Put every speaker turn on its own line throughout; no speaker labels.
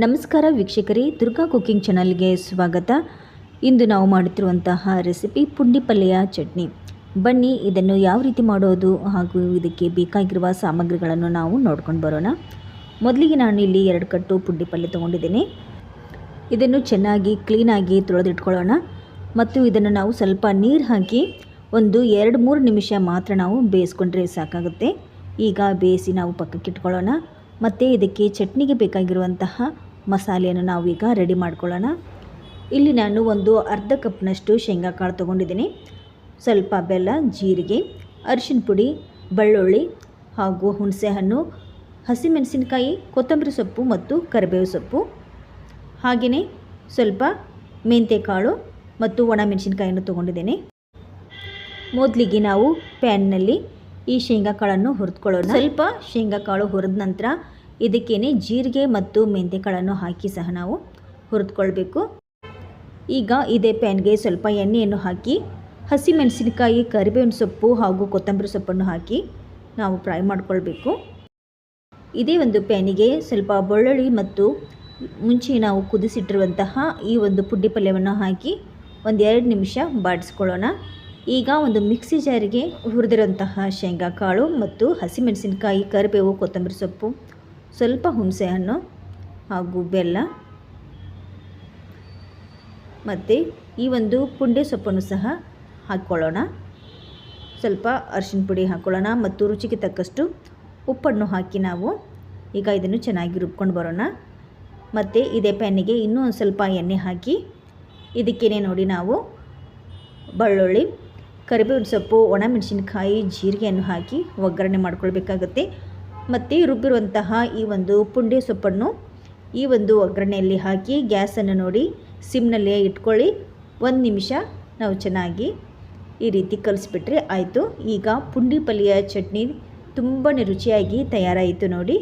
ನಮಸ್ಕಾರ ವೀಕ್ಷಕರೇ, ದುರ್ಗಾ ಕುಕ್ಕಿಂಗ್ ಚಾನಲ್ಗೆ ಸ್ವಾಗತ. ಇಂದು ನಾವು ಮಾಡುತ್ತಿರುವಂತಹ ರೆಸಿಪಿ ಪುಂಡಿ ಪಲ್ಯ ಚಟ್ನಿ. ಬನ್ನಿ, ಇದನ್ನು ಯಾವ ರೀತಿ ಮಾಡೋದು ಹಾಗೂ ಇದಕ್ಕೆ ಬೇಕಾಗಿರುವ ಸಾಮಗ್ರಿಗಳನ್ನು ನಾವು ನೋಡ್ಕೊಂಡು ಬರೋಣ. ಮೊದಲಿಗೆ ನಾನು ಇಲ್ಲಿ ಎರಡು ಕಟ್ಟು ಪುಂಡಿ ಪಲ್ಯ ತೊಗೊಂಡಿದ್ದೇನೆ. ಇದನ್ನು ಚೆನ್ನಾಗಿ ಕ್ಲೀನಾಗಿ ತೊಳೆದಿಟ್ಕೊಳ್ಳೋಣ. ಮತ್ತು ಇದನ್ನು ನಾವು ಸ್ವಲ್ಪ ನೀರು ಹಾಕಿ ಒಂದು ಎರಡು ಮೂರು ನಿಮಿಷ ಮಾತ್ರ ನಾವು ಬೇಯಿಸ್ಕೊಂಡ್ರೆ ಸಾಕಾಗುತ್ತೆ. ಈಗ ಬೇಯಿಸಿ ನಾವು ಪಕ್ಕಕ್ಕೆ ಇಟ್ಕೊಳ್ಳೋಣ ಮತ್ತು ಇದಕ್ಕೆ ಚಟ್ನಿಗೆ ಬೇಕಾಗಿರುವಂತಹ ಮಸಾಲೆಯನ್ನು ನಾವು ಈಗ ರೆಡಿ ಮಾಡ್ಕೊಳ್ಳೋಣ. ಇಲ್ಲಿ ನಾನು ಒಂದು ಅರ್ಧ ಕಪ್ನಷ್ಟು ಶೇಂಗಾ ಕಾಳು ತೊಗೊಂಡಿದ್ದೀನಿ. ಸ್ವಲ್ಪ ಬೆಲ್ಲ, ಜೀರಿಗೆ ಅರಿಶಿನ ಪುಡಿ, ಬೆಳ್ಳುಳ್ಳಿ ಹಾಗೂ ಹುಣಸೆಹಣ್ಣು, ಹಸಿಮೆಣಸಿನಕಾಯಿ, ಕೊತ್ತಂಬರಿ ಸೊಪ್ಪು ಮತ್ತು ಕರಿಬೇವು ಸೊಪ್ಪು. ಹಾಗೆಯೇ ಸ್ವಲ್ಪ ಮೆಂತ್ಯಕಾಳು ಮತ್ತು ಒಣಮೆಣಸಿನ್ಕಾಯನ್ನು ತೊಗೊಂಡಿದ್ದೇನೆ. ಮೊದಲಿಗೆ ನಾವು ಪ್ಯಾನ್ನಲ್ಲಿ ಈ ಶೇಂಗಾ ಕಾಳನ್ನು ಹುರಿದುಕೊಳ್ಳೋಣ. ಸ್ವಲ್ಪ ಶೇಂಗಾ ಕಾಳು ಹುರಿದ ನಂತರ ಇದಕ್ಕೇನೆ ಜೀರಿಗೆ ಮತ್ತು ಮೆಂತೆಕಾಳನ್ನು ಹಾಕಿ ಸಹ ನಾವು ಹುರಿದುಕೊಳ್ಬೇಕು. ಈಗ ಇದೇ ಪ್ಯಾನ್ಗೆ ಸ್ವಲ್ಪ ಎಣ್ಣೆಯನ್ನು ಹಾಕಿ ಹಸಿಮೆಣಸಿನಕಾಯಿ ಕರಿಬೇವಿನ ಸೊಪ್ಪು ಹಾಗೂ ಕೊತ್ತಂಬರಿ ಸೊಪ್ಪನ್ನು ಹಾಕಿ ನಾವು ಫ್ರೈ ಮಾಡಿಕೊಳ್ಬೇಕು. ಇದೇ ಒಂದು ಪ್ಯಾನಿಗೆ ಸ್ವಲ್ಪ ಬೆಳ್ಳುಳ್ಳಿ ಮತ್ತು ಮುಂಚೆ ನಾವು ಕುದಿಸಿಟ್ಟಿರುವಂತಹ ಈ ಒಂದು ಪುಡ್ಡಿ ಪಲ್ಯವನ್ನು ಹಾಕಿ ಒಂದೆರಡು ಎರಡು ನಿಮಿಷ ಬಾಡಿಸ್ಕೊಳ್ಳೋಣ. ಈಗ ಒಂದು ಮಿಕ್ಸಿ ಜಾರಿಗೆ ಹುರಿದಿರೋಂತಹ ಶೇಂಗಾ ಕಾಳು ಮತ್ತು ಹಸಿಮೆಣಸಿನಕಾಯಿ, ಕರಿಬೇವು, ಕೊತ್ತಂಬರಿ ಸೊಪ್ಪು, ಸ್ವಲ್ಪ ಹುಣಸೆಹಣ್ಣು ಹಾಗೂ ಬೆಲ್ಲ ಮತ್ತು ಈ ಒಂದು ಪುಂಡೆ ಸೊಪ್ಪನ್ನು ಸಹ ಹಾಕ್ಕೊಳ್ಳೋಣ. ಸ್ವಲ್ಪ ಅರಿಶಿನ ಪುಡಿ ಹಾಕ್ಕೊಳ್ಳೋಣ ಮತ್ತು ರುಚಿಗೆ ತಕ್ಕಷ್ಟು ಉಪ್ಪನ್ನು ಹಾಕಿ ನಾವು ಈಗ ಇದನ್ನು ಚೆನ್ನಾಗಿ ರುಬ್ಕೊಂಡು ಬರೋಣ. ಮತ್ತು ಇದೇ ಪ್ಯಾನಿಗೆ ಇನ್ನೂ ಒಂದು ಸ್ವಲ್ಪ ಎಣ್ಣೆ ಹಾಕಿ ಇದಕ್ಕೇನೆ ನೋಡಿ ನಾವು, ಬೆಳ್ಳುಳ್ಳಿ ಕರಿಬೇವಿನ ಸೊಪ್ಪು ಒಣಮೆಣಸಿನ್ಕಾಯಿ ಜೀರಿಗೆಯನ್ನು ಹಾಕಿ ಒಗ್ಗರಣೆ ಮಾಡ್ಕೊಳ್ಬೇಕಾಗತ್ತೆ. ಮತ್ತು ರುಬ್ಬಿರುವಂತಹ ಈ ಒಂದು ಪುಂಡಿ ಸೊಪ್ಪನ್ನು ಈ ಒಂದು ಒಗ್ಗರಣೆಯಲ್ಲಿ ಹಾಕಿ ಗ್ಯಾಸನ್ನು ನೋಡಿ ಸಿಮ್ನಲ್ಲೇ ಇಟ್ಕೊಳ್ಳಿ. ಒಂದು ನಿಮಿಷ ನಾವು ಚೆನ್ನಾಗಿ ಈ ರೀತಿ ಕಲಿಸ್ಬಿಟ್ರೆ ಆಯಿತು. ಈಗ ಪುಂಡಿ ಪಲ್ಯ ಚಟ್ನಿ ತುಂಬಾ ರುಚಿಯಾಗಿ ತಯಾರಾಯಿತು ನೋಡಿ.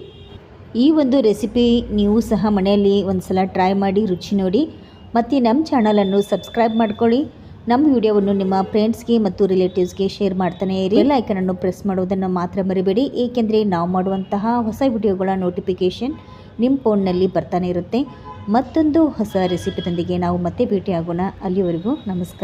ಈ ಒಂದು ರೆಸಿಪಿ ನೀವು ಸಹ ಮನೆಯಲ್ಲಿ ಒಂದು ಸಲ ಟ್ರೈ ಮಾಡಿ, ರುಚಿ ನೋಡಿ. ಮತ್ತು ನಮ್ಮ ಚಾನಲನ್ನು ಸಬ್ಸ್ಕ್ರೈಬ್ ಮಾಡ್ಕೊಳ್ಳಿ. ನಮ್ಮ ವಿಡಿಯೋವನ್ನು ನಿಮ್ಮ ಫ್ರೆಂಡ್ಸ್ಗೆ ಮತ್ತು ರಿಲೇಟಿವ್ಸ್ಗೆ ಶೇರ್ ಮಾಡ್ತಾನೆ ಇರಿ. ಬೆಲ್ ಅನ್ನು ಪ್ರೆಸ್ ಮಾಡುವುದನ್ನು ಮಾತ್ರ ಮರಿಬೇಡಿ. ಏಕೆಂದರೆ ನಾವು ಮಾಡುವಂತಹ ಹೊಸ ವಿಡಿಯೋಗಳ ನೋಟಿಫಿಕೇಷನ್ ನಿಮ್ಮ ಫೋನ್ನಲ್ಲಿ ಬರ್ತಾನೆ ಇರುತ್ತೆ. ಮತ್ತೊಂದು ಹೊಸ ರೆಸಿಪಿದೊಂದಿಗೆ ನಾವು ಮತ್ತೆ ಭೇಟಿಯಾಗೋಣ. ಅಲ್ಲಿವರೆಗೂ ನಮಸ್ಕಾರ.